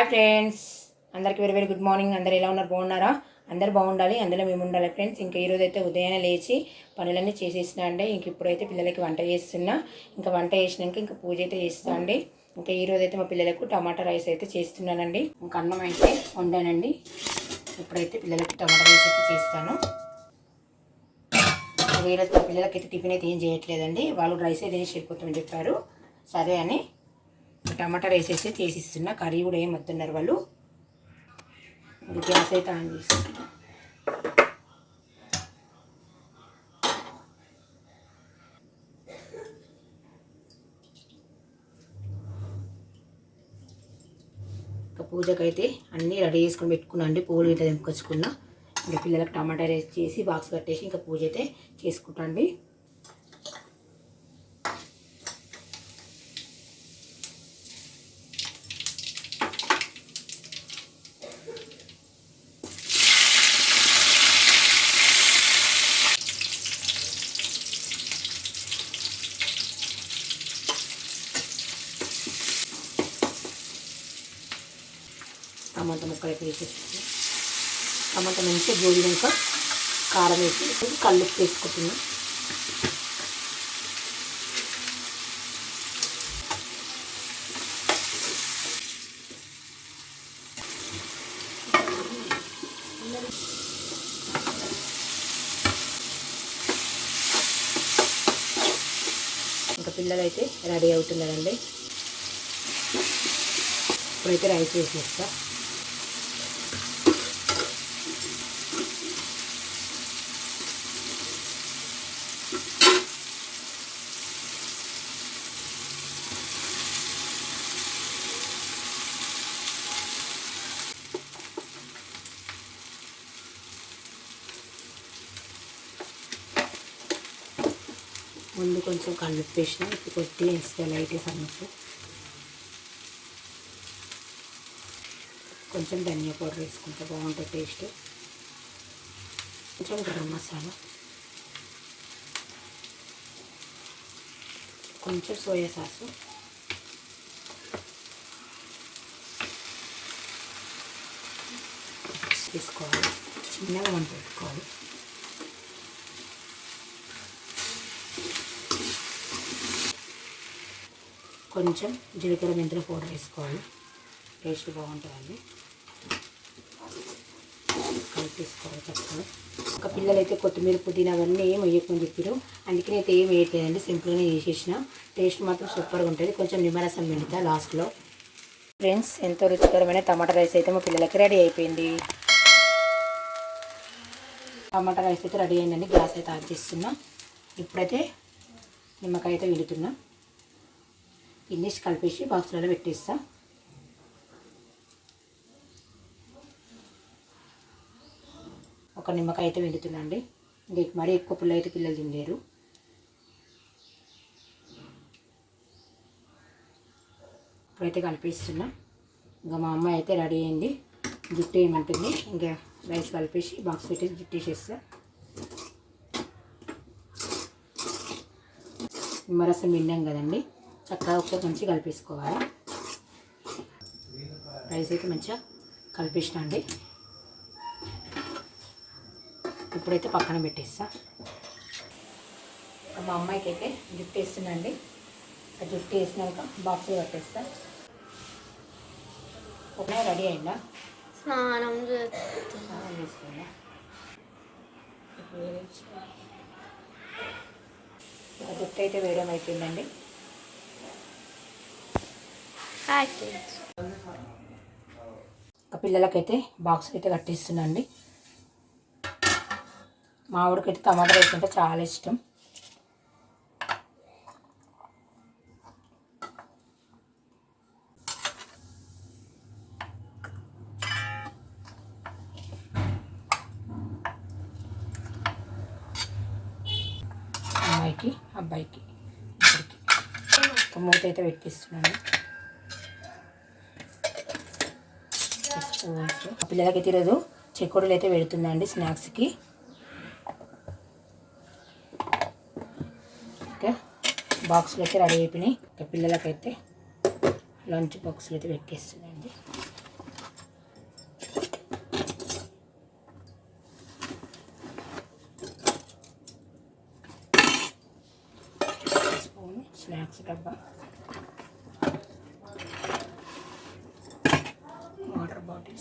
Hi friends. అందరికీ very very good morning. అందరు ఎలా ఉన్నారు? బాగున్నారా? అందరు బాగుండాలి. అందులో మేము ఉండాలి ఫ్రెండ్స్. ఇంకా ఈరోజు అయితే ఉదయాన్నే లేచి పనులన్నీ చేసేసినా అండి. ఇంక ఇప్పుడైతే పిల్లలకి వంట చేస్తున్నా. ఇంకా వంట చేసినాక ఇంకా పూజ అయితే చేస్తా అండి. ఇంకా ఈరోజు అయితే మా పిల్లలకు టమాటా రైస్ అయితే చేస్తున్నానండి. ఇంకా అన్నం అయితే వండానండి. ఇప్పుడైతే పిల్లలకి టమాటా రైస్ అయితే చేస్తాను. ఈరోజు మా పిల్లలకి అయితే టిఫిన్ అయితే ఏం చేయట్లేదండి. వాళ్ళు రైస్ అయితే చేసి వెళ్ళిపోతామని చెప్పారు. సరే అని టమాటాలు వేసేస్తే చేసిస్తున్నా. కర్రీ కూడా ఏం వద్దున్నారు వాళ్ళు. గ్యాస్ అయితే ఆన్ చేస్తున్నా ఇంకా పూజకైతే అన్నీ రెడీ చేసుకొని పెట్టుకున్నా. అండి పూలు ఇట్లా తెంపుకొచ్చుకున్నా. ఇంకా పిల్లలకు టమాటా రైస్ చేసి బాక్స్ కట్టేసి ఇంకా పూజ అయితే చేసుకుంటాండి. అండి టమాటా ముక్కలు అయితే వేసేసుకున్నాం టమాటా మంచిగా గోలినాక కారం వేసి కళ్ళు వేసుకుంటున్నాం ఇంకా పిల్లలు అయితే రెడీ అవుతున్నారండి ఇప్పుడైతే రైస్ వేసేస్తా ముందు కొంచెం కళ్ళు వేసిన ఇప్పుడు కొట్టి వేస్తే లైట్గా సన్నప్పు కొంచెం ధనియా పౌడర్ వేసుకుంటే బాగుంటుంది టేస్ట్. కొంచెం గరం మసాలా. కొంచెం సోయా సాసు. తీసుకోవాలి చిన్నగా వంట పెట్టుకోవాలి. కొంచెం జీలకర్ర మెంతుల పౌడర్ వేసుకోవాలి. టేస్ట్ బాగుంటుందండి. కలిపేసుకోవాలి చక్కగా. ఒక పిల్లలైతే కొత్తిమీర పుదీనా అవన్నీ ఏం వేయకమని చెప్పారు అందుకని అయితే ఏం వేయట్లేదండి సింపుల్గానే వేసేసిన. టేస్ట్ మాత్రం సూపర్గా ఉంటుంది. కొంచెం నిమ్మరసం పిండుతా లాస్ట్లో. ఫ్రెండ్స్ ఎంతో రుచికరమైన టమాటా రైస్ అయితే మా పిల్లలకి రెడీ అయిపోయింది. టమాటా రైస్ అయితే రెడీ అయిందండి. గ్యాస్ అయితే ఆఫ్ చేస్తున్నా. ఇప్పుడైతే నిమ్మకాయ అయితే విడుతున్నా ఇన్నేసి కలిపేసి బాక్సులలో పెట్టేస్తా. ఒక నిమ్మకాయ అయితే వెండుతుందండి ఇంక మరీ ఎక్కువ పుల్ల అయితే పిల్లలు తినలేరు. ఇప్పుడైతే కలిపేస్తున్నా. ఇంకా మా అమ్మాయి అయితే రెడీ అయింది. జుట్టు వేయమంటుంది ఇంకా రైస్ కలిపేసి బాక్స్ పెట్టేసి జుట్టు వేసేస్తా నిమ్మరసం విన్నాం కదండి. చక్కగా ఒకసారి మంచిగా కలిపేసుకోవాలి. రైస్ అయితే మంచిగా కలిపేసిన అండి. ఇప్పుడైతే పక్కన పెట్టేస్తా. మా అమ్మాయికి అయితే జుట్టు వేస్తున్నా అండి. ఆ జుట్టు వేసినాక బాక్స్ కట్టేస్తా ఒక రెడీ అయిందా? స్నానం స్నానం చేస్తుందా? జుట్టు అయితే వేయడం అయిపోయిందండి. చేస్తాను ఇంకా పిల్లలకైతే బాక్స్ అయితే కట్టిస్తున్నాండి. మా ఆవిడకైతే టమాటా రైస్ అంటే చాలా ఇష్టం. అమ్మాయికి అబ్బాయికి ఇద్దరికి. మూత అయితే పెట్టిస్తున్నాను. పిల్లలకి పిల్లలకైతే ఈరోజు చెక్కుడులు అయితే పెడుతుందండి స్నాక్స్కి. ఓకే. బాక్సులు అయితే రెడీ అయిపోయినాయి. ఇంకా పిల్లలకైతే లంచ్ బాక్సులు అయితే పెట్టేస్తుందండి స్నాక్స్ డబ్బా. వాటర్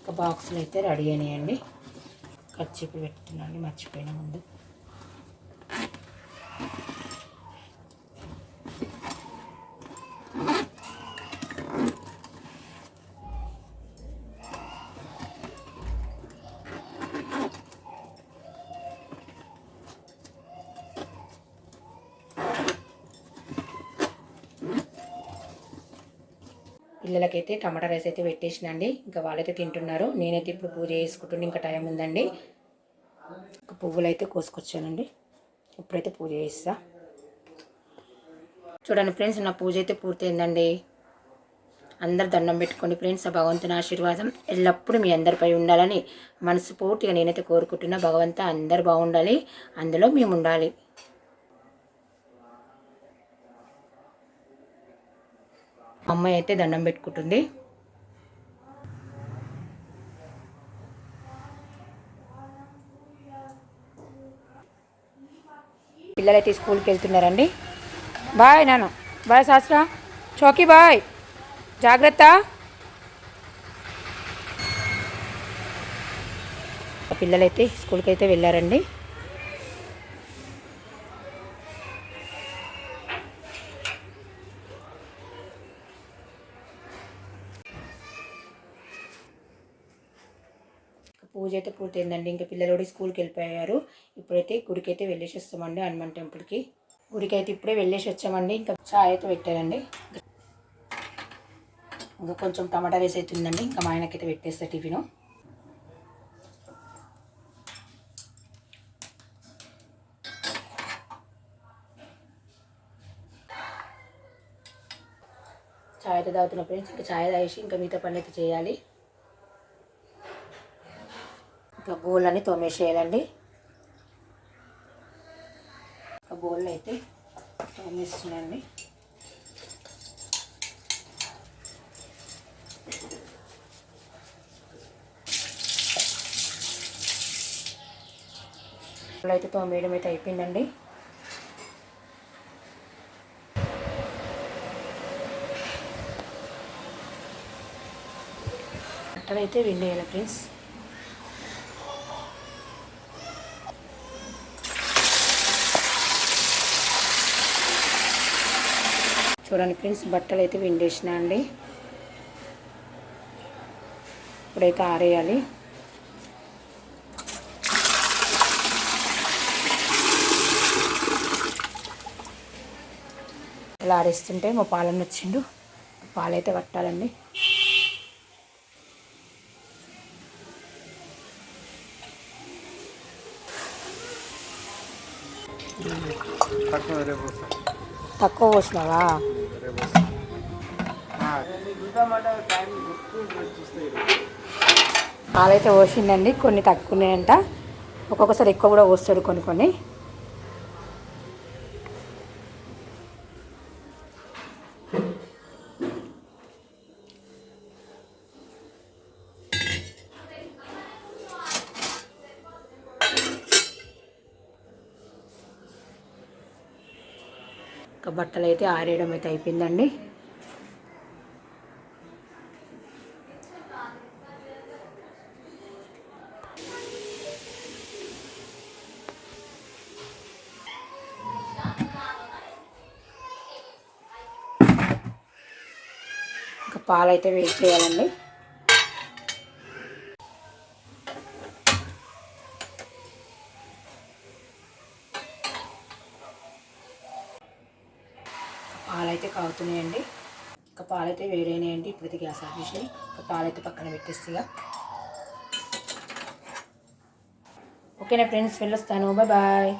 ఒక బాక్సులు అయితే రెడీ అయినాయండి. కచ్చిపు పెట్టున్నాండి మర్చిపోయిన ముందు. పిల్లలకైతే టమాటా రైస్ అయితే పెట్టేసినండి. ఇంకా వాళ్ళైతే తింటున్నారు. నేనైతే ఇప్పుడు పూజ చేసుకుంటుండే ఇంకా టైం ఉందండి. ఒక పువ్వులు అయితే కోసుకొచ్చానండి. ఇప్పుడైతే పూజ చేస్తా. చూడండి ఫ్రెండ్స్ నా పూజ అయితే పూర్తయిందండి. అందరు దండం పెట్టుకోండి ఫ్రెండ్స్ ఆ భగవంతుని ఆశీర్వాదం ఎల్లప్పుడూ మీ అందరిపై ఉండాలని మనస్ఫూర్తిగా నేనైతే కోరుకుంటున్నా. భగవంత అందరు బాగుండాలి అందులో మేము ఉండాలి. అమ్మాయి అయితే దండం పెట్టుకుంటుంది. పిల్లలైతే స్కూల్కి వెళ్తున్నారండి. బాయ్ నాను బాయ్ శాస్త్ర. చౌకీ బాయ్. జాగ్రత్త. పిల్లలైతే స్కూల్కి అయితే వెళ్ళారండి. పూజ అయితే పూర్తయిందండి. ఇంకా పిల్లలు కూడా స్కూల్కి వెళ్ళిపోయారు. ఇప్పుడైతే గుడికి అయితే వెళ్ళేసి వస్తామండి హనుమాన్ టెంపుల్కి. గుడికి అయితే ఇప్పుడే వెళ్ళేసి వచ్చామండి ఇంకా చాయ్ అయితే పెట్టారండి ఇంకా కొంచెం టమాటా రైస్ అయితే ఉందండి. ఇంకా మా ఆయనకైతే పెట్టేస్తా టిఫిన్. చాయ్ అయితే తాగుతున్న ఫ్రెండ్స్ ఇంకా చాయ్ తాగేసి ఇంకా మిగతా పనులు అయితే చేయాలి. ఇంకా బౌళ్ళని తోమేసేయాలండి. ఒక బౌల్ అయితే తోమేస్తున్నాండి అయితే తోమేయడం అయితే అయిపోయిందండి. బట్టలు అయితే విండేయాలి ఫ్రెండ్స్. చూడండి ఫ్రెండ్స్ బట్టలు అయితే విండేసిన అండి. ఇప్పుడైతే ఆరేయాలి. ఇలా ఆరేస్తుంటే మా పాలన వచ్చిండు. పాలైతే పట్టాలండి. తక్కువ పోసినావా? పాలైతే పోసిందండి కొన్ని తక్కువనేంట ఒక్కొక్కసారి ఎక్కువ కూడా పోస్తాడు కొన్ని కొన్ని. బట్టలు అయితే ఆరేయడం అయితే అయిపోయిందండి. పాలైతే వేడి చేయాలండి. పాలైతే కాగుతున్నాయండి. ఇంకా పాలైతే వేడైనాయండి. ఇప్పుడైతే గ్యాస్ ఆపేసి ఇక పాలైతే పక్కన పెట్టేస్తా ఓకేనా ఫ్రెండ్స్ వెళ్ళొస్తాను. Bye bye.